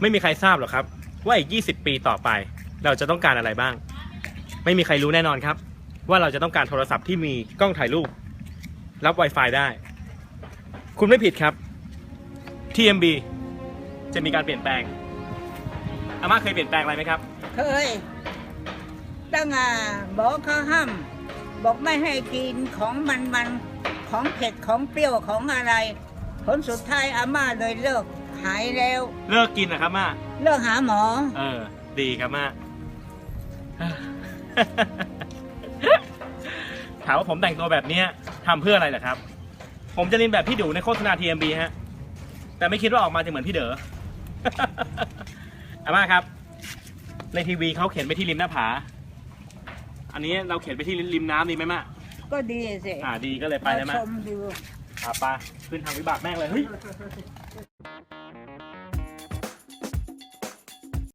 ไม่มีใครทราบหรอกครับ ว่าอีก 20 ปีต่อไป เราจะต้องการอะไรบ้าง ไม่มีใครรู้แน่นอนครับ ว่าเราจะต้องการโทรศัพท์ที่มีกล้องถ่ายรูป รับ Wi-Fi ได้ คุณไม่ผิดครับ TMB จะมีการเปลี่ยนแปลงอาม่าเคยเปลี่ยนแปลงอะไรไหมครับ เคย ตั้งอะบอกเขาห้าม บอกไม่ให้กินของมันมันๆของเผ็ดของเปรี้ยวของอะไร ผลสุดท้ายอาม่าเลยเลิก หายแล้ว เลิกกินนะครับม่าเลิกหาหมอ เออ ดีครับม่าถามว่าผมแต่งตัวแบบเนี้ยทำเพื่ออะไรเหรอครับ ผมจะเรียนแบบพี่ดูในโฆษณา TMB ฮะ แต่ไม่คิดว่าออกมาจะเหมือนพี่เด๋ออาม่าครับ ในทีวีเขาเขียนไปที่ริมหน้าผา อันนี้เราเขียนไปที่ริมน้ำดีไหมม่าก็ดีสิอ่าดีก็เลยไปเลยมาม่าชมดูอ่าไปขึ้นทางวิบากแม่งเลยเฮ้ย